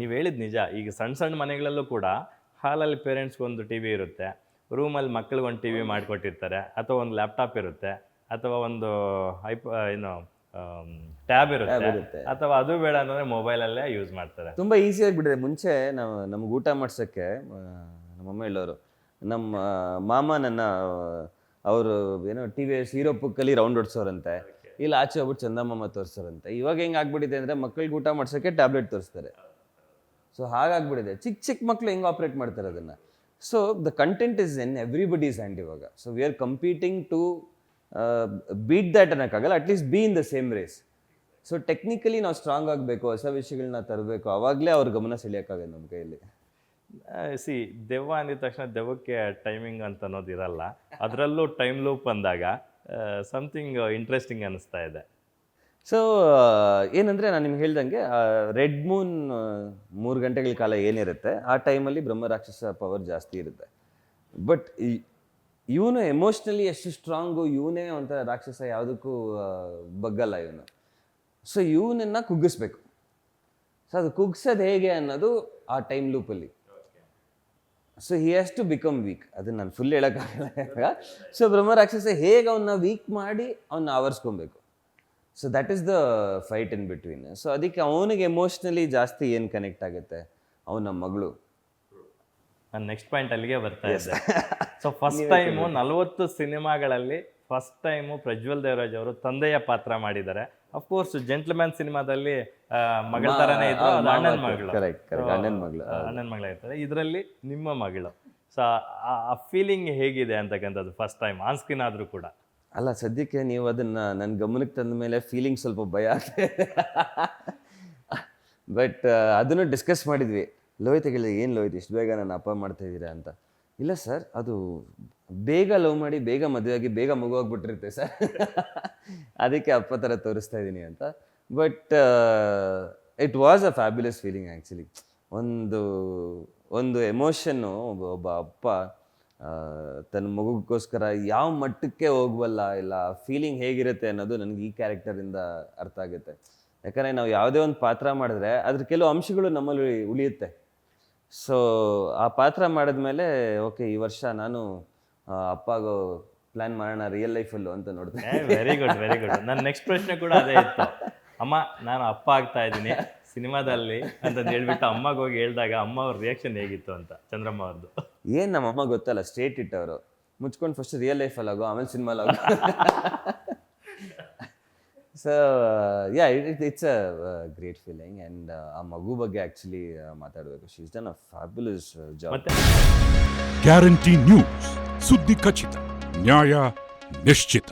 ನೀವು ಹೇಳಿದ ನಿಜ. ಈಗ ಸಣ್ಣ ಸಣ್ಣ ಮನೆಗಳಲ್ಲೂ ಕೂಡ ಹಾಲಲ್ಲಿ ಪೇರೆಂಟ್ಸ್ಗೆ ಒಂದು ಟಿ ವಿ ಇರುತ್ತೆ. ರೂಮಲ್ಲಿ ಮಕ್ಳಿಗೊಂದು ಟಿ ವಿ ಮಾಡಿಕೊಟ್ಟಿರ್ತಾರೆ. ಅಥವಾ ಒಂದು ಲ್ಯಾಪ್ಟಾಪ್ ಇರುತ್ತೆ. ಅಥವಾ ಒಂದು ಐಪ್ ಏನು ಟ್ಯಾಬ್ ಇರುತ್ತೆ. ಅಥವಾ ಅದು ಬೇಡ ಅಂದರೆ ಮೊಬೈಲಲ್ಲೇ ಯೂಸ್ ಮಾಡ್ತಾರೆ. ತುಂಬ ಈಸಿ ಆಗಿಬಿಟ್ಟಿದೆ. ಮುಂಚೆ ನಾವು ನಮ್ಗೆ ಊಟ ಮಾಡ್ಸೋಕ್ಕೆ ನಮ್ಮಮ್ಮ ಹೇಳೋರು ನಮ್ಮ ಮಾಮ ನನ್ನ ಅವರು ಏನೋ ಟಿ ವಿ ಸೀರೋಪುಕ್ಕಲ್ಲಿ ರೌಂಡ್ ಹೊಡ್ಸೋರಂತೆ ಇಲ್ಲಿ ಆಚೆ ಹೋಗ್ಬಿಟ್ಟು ಚಂದಮ್ಮ ತೋರಿಸೋರಂತೆ. ಇವಾಗ ಹೆಂಗೆ ಆಗ್ಬಿಟ್ಟಿದೆ ಅಂದರೆ ಮಕ್ಕಳಿಗೆ ಊಟ ಮಾಡ್ಸೋಕ್ಕೆ ಟ್ಯಾಬ್ಲೆಟ್ ತೋರಿಸ್ತಾರೆ. ಸೊ ಹಾಗಾಗ್ಬಿಟ್ಟಿದೆ. ಚಿಕ್ಕ ಚಿಕ್ಕ ಮಕ್ಕಳು ಹೆಂಗೆ ಆಪ್ರೇಟ್ ಮಾಡ್ತಾರೆ ಅದನ್ನು? So the content is in everybody's hand ಇವಾಗ. So we are competing to beat that ಅನ್ನೋಕ್ಕಾಗಲ್ಲ. At least be in the same race so technically ನಾವು ಸ್ಟ್ರಾಂಗ್ ಆಗಬೇಕು, ಹೊಸ ವಿಷಯಗಳನ್ನ ತರಬೇಕು. ಅವಾಗಲೇ ಅವ್ರ ಗಮನ ಸೆಳೆಯೋಕ್ಕಾಗಲ್ಲ ನಮ್ಮ ಕೈಯಲ್ಲಿ. ಸಿ ದೆವ್ವ ಅಂದಿದ ತಕ್ಷಣ ದೆವ್ವಕ್ಕೆ ಟೈಮಿಂಗ್ ಅಂತ ಅನ್ನೋದು ಇರಲ್ಲ. ಅದರಲ್ಲೂ ಟೈಮ್ ಲೂಪ್ ಬಂದಾಗ ಸಮಥಿಂಗ್ ಇಂಟ್ರೆಸ್ಟಿಂಗ್ ಅನ್ನಿಸ್ತಾ ಇದೆ. ಸೊ ಏನಂದರೆ ನಾನು ನಿಮ್ಗೆ ಹೇಳ್ದಂಗೆ ರೆಡ್ ಮೂನ್ ಮೂರು ಗಂಟೆಗಳ ಕಾಲ ಏನಿರುತ್ತೆ, ಆ ಟೈಮಲ್ಲಿ ಬ್ರಹ್ಮ ರಾಕ್ಷಸ ಪವರ್ ಜಾಸ್ತಿ ಇರುತ್ತೆ. ಬಟ್ ಇವನು ಎಮೋಷ್ನಲಿ ಎಷ್ಟು ಸ್ಟ್ರಾಂಗು ಇವನೇ ಒಂಥರ ರಾಕ್ಷಸ ಯಾವುದಕ್ಕೂ ಬಗ್ಗಲ್ಲ ಇವನು. ಸೊ ಇವನನ್ನು ಕುಗ್ಗಿಸ್ಬೇಕು. ಸೊ ಅದು ಕುಗ್ಸೋದು ಹೇಗೆ ಅನ್ನೋದು ಆ time ಲೂಪಲ್ಲಿ so he has to become weak ಅದನ್ನ ನಾನು ಫುಲ್ ಹೇಳೋಕ್ಕಾಗಲ್ಲ. ಸೊ ಬ್ರಹ್ಮ ರಾಕ್ಷಸ ಹೇಗೆ ಅವನ್ನ ವೀಕ್ ಮಾಡಿ ಅವನ್ನ ಆವರಿಸ್ಕೊಬೇಕು. So that is the fight in between so ಅದಕ್ಕೆ ಅವನಿಗೆ ಎಮೋಷ್ನಲಿ ಜಾಸ್ತಿ ಏನು ಕನೆಕ್ಟ್ ಆಗುತ್ತೆ? ಅವನ ಮಗಳು. ನಾನು ನೆಕ್ಸ್ಟ್ ಪಾಯಿಂಟ್ ಅಲ್ಲಿಗೆ ಬರ್ತಾ ಇದ್ದೆ. ಸೊ ಫಸ್ಟ್ ಟೈಮು ನಲವತ್ತು ಸಿನಿಮಾಗಳಲ್ಲಿ ಫಸ್ಟ್ ಟೈಮು ಪ್ರಜ್ವಲ್ ದೇವರಾಜ್ ಅವರು ತಂದೆಯ ಪಾತ್ರ ಮಾಡಿದ್ದಾರೆ. ಅಫ್ಕೋರ್ಸ್ ಜೆಂಟ್ಲ್ಮ್ಯಾನ್ ಸಿನಿಮಾದಲ್ಲಿ ಮಗಳ ತರನೇ ಇದ್ರು ಅದು ಅಣ್ಣನ ಮಗಳು. ಅಣ್ಣನ ಮಗಳು ಅಣ್ಣನ ಮಗಳಾಗಿರ್ತಾರೆ ಇದರಲ್ಲಿ ನಿಮ್ಮ ಮಗಳು. ಸೊ ಆ ಫೀಲಿಂಗ್ ಹೇಗಿದೆ ಅಂತಕ್ಕಂಥದ್ದು ಫಸ್ಟ್ ಟೈಮ್ ಆನ್ ಸ್ಕ್ರೀನ್ ಆದರೂ ಕೂಡ. ಅಲ್ಲ, ಸದ್ಯಕ್ಕೆ ನೀವು ಅದನ್ನ ನನ್ನ ಗಮನಕ್ಕೆ ತಂದ ಮೇಲೆ ಫೀಲಿಂಗ್ ಸ್ವಲ್ಪ ಭಯ ಆಗ್ತದೆ ಬಟ್ ಅದನ್ನು ಡಿಸ್ಕಸ್ ಮಾಡಿದ್ವಿ. ಲೋಹಿತ್ ಹೇಳಿದೆ, ಏನು ಲೋಹಿತ್, ಇಷ್ಟು ಬೇಗ ನನ್ನ ಅಪ್ಪ ಮಾಡ್ತಾ ಇದ್ದೀರಾ ಅಂತ? ಇಲ್ಲ ಸರ್, ಅದು ಬೇಗ ಲವ್ ಮಾಡಿ, ಬೇಗ ಮದುವೆ ಆಗಿ, ಬೇಗ ಮಗು ಆಗ್ಬಿಟ್ಟಿರುತ್ತೆ ಸರ್. ಅದಕ್ಕೆ ಅಪ್ಪ ಥರ ತೋರಿಸ್ತಾ ಇದ್ದೀನಿ ಅಂತ. But it was a fabulous feeling actually ಒಂದು ಒಂದು ಎಮೋಷನ್ನು ಒಬ್ಬ ಅಪ್ಪ ತನ್ನ ಮಗುಗೋಸ್ಕರ ಯಾವ ಮಟ್ಟಕ್ಕೆ ಹೋಗ್ಬಲ್ಲ ಇಲ್ಲ ಫೀಲಿಂಗ್ ಹೇಗಿರುತ್ತೆ ಅನ್ನೋದು ನನಗೆ ಈ ಕ್ಯಾರೆಕ್ಟರಿಂದ ಅರ್ಥ ಆಗುತ್ತೆ. ಯಾಕಂದರೆ ನಾವು ಯಾವುದೇ ಒಂದು ಪಾತ್ರ ಮಾಡಿದ್ರೆ ಅದ್ರ ಕೆಲವು ಅಂಶಗಳು ನಮ್ಮಲ್ಲಿ ಉಳಿಯುತ್ತೆ. ಸೊ ಆ ಪಾತ್ರ ಮಾಡಿದ್ಮೇಲೆ ಓಕೆ ಈ ವರ್ಷ ನಾನು ಅಪ್ಪಾಗೋ ಪ್ಲ್ಯಾನ್ ಮಾಡೋಣ ರಿಯಲ್ ಲೈಫಲ್ಲು ಅಂತ ನೋಡಿದೆ. ವೆರಿ ಗುಡ್ ವೆರಿ ಗುಡ್ ನನ್ನ ನೆಕ್ಸ್ಟ್ ಪ್ರಶ್ನೆ ಕೂಡ ಅದೇ ಇತ್ತು. ಅಮ್ಮ, ನಾನು ಅಪ್ಪ ಆಗ್ತಾ ಇದ್ದೀನಿ ಸಿನಿಮಾದಲ್ಲಿ ಅಂತ ಹೇಳ್ಬಿಟ್ಟು ಅಮ್ಮಗೆ ಹೋಗಿ ಹೇಳಿದಾಗ ಅಮ್ಮ ಅವ್ರ ರಿಯಾಕ್ಷನ್ ಹೇಗಿತ್ತು ಅಂತ, ಚಂದ್ರಮ್ಮ ಅವ್ರದ್ದು ಏನು ನಮ್ಮಮ್ಮ ಗೊತ್ತಲ್ಲ ಸ್ಟೇಟ್ ಇಟ್ಟವರು ಮುಚ್ಕೊಂಡು ಫಸ್ಟ್ ರಿಯಲ್ ಲೈಫಲ್ಲಿ ಆಗೋ ಆಮೇಲೆ ಸಿನಿಮಾಲ್ ಆಗೋ. So yeah it it's a great feeling and ಆ ಮಗು ಬಗ್ಗೆ ಆ್ಯಕ್ಚುಲಿ ಮಾತಾಡಬೇಕು. She is done a fabulous job guarantee news ಸುದ್ದಿ ಖಚಿತ ನ್ಯಾಯ ನಿಶ್ಚಿತ.